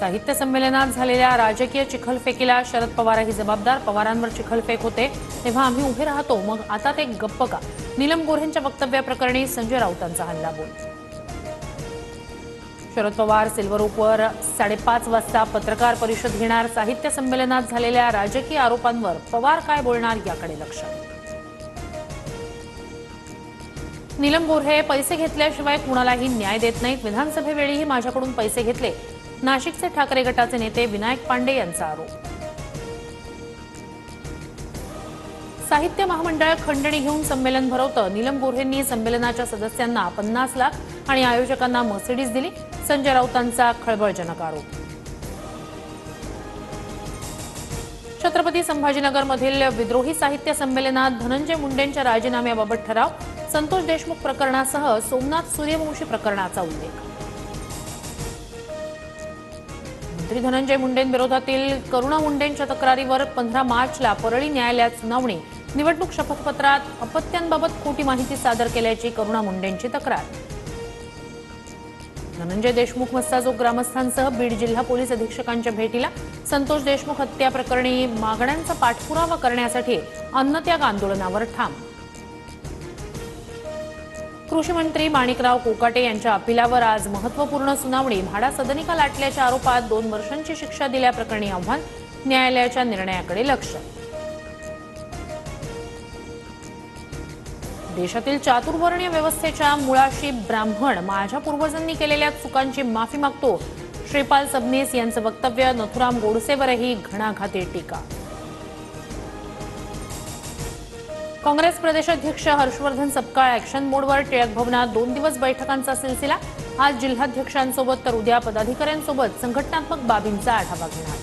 साहित्य संमेलनात झालेल्या राजकीय चिखलफेकीला शरद पवारही जबाबदार. पवारांवर चिखलफेक होते. तेव्हा आम्ही उभे राहतो. मग आता ते गप्प का? नीलम गोऱ्हेंच्या वक्तव्याप्रकरणी संजय राऊतांचा हल्ला बोल. शरद पवार सिल्वर ओकवर साडेपाच वाजता पत्रकार परिषद घेणार. साहित्य संमेलनात झालेल्या राजकीय आरोपांवर पवार काय बोलणार याकडे लक्ष. नीलम गोऱ्हे पैसे घेतल्याशिवाय कुणालाही न्याय देत नाहीत. विधानसभेवेळीही माझ्याकडून पैसे घेतले. नाशिकचे ठाकरे गटाचे नेते विनायक पांडे यांचा आरोप. साहित्य महामंडळ खंडणी घेऊन संमेलन भरवतं. नीलम गोऱ्हेंनी संमेलनाच्या सदस्यांना पन्नास लाख आणि आयोजकांना मर्सिडीज दिली. संजय राऊतांचा खळबळजनक आरोप. छत्रपती संभाजीनगरमधील विद्रोही साहित्य संमेलनात धनंजय मुंडेंच्या राजीनाम्याबाबत ठराव. संतोष देशमुख प्रकरणासह सोमनाथ सूर्यवंशी प्रकरणाचा उल्लेख. मंत्री धनंजय मुंडेंविरोधातील करुणा मुंडेंच्या तक्रारीवर पंधरा मार्चला परळी न्यायालयात सुनावणी. निवडणूक शपथपत्रात अपत्यांबाबत खोटी माहिती सादर केल्याची करुणा मुंडेंची तक्रार. धनंजय देशमुख मस्ताजोग ग्रामस्थांसह बीड जिल्हा पोलीस अधीक्षकांच्या भेटीला संतोष देशमुख हत्या प्रकरणी मागण्यांचा पाठपुरावा करण्यासाठी अन्नत्याग आंदोलनावर ठाम. कृषी मंत्री माणिकराव कोकाटे यांच्या अपिलावर आज महत्त्वपूर्ण सुनावणी. म्हाडा सदनिका लाटल्याच्या आरोपात दोन वर्षांची शिक्षा दिल्याप्रकरणी आव्हान न्यायालयाच्या निर्णयाकडे लक्ष. देशातील चातुर्वर्णीय व्यवस्थेच्या मुळाशी ब्राह्मण माझ्या पूर्वजांनी केलेल्या चुकांची माफी मागतो. श्रीपाल सबनीस यांचं वक्तव्य नथुराम गोडसेवरही घणाघाती टीका. काँग्रेस प्रदेशाध्यक्ष हर्षवर्धन सपकाळ ऍक्शन मोडवर टिळक भवनात दोन दिवस बैठकांचा सिलसिला. आज जिल्हाध्यक्षांसोबत तर उद्या पदाधिकाऱ्यांसोबत संघटनात्मक बाबींचा आढावा घेणार.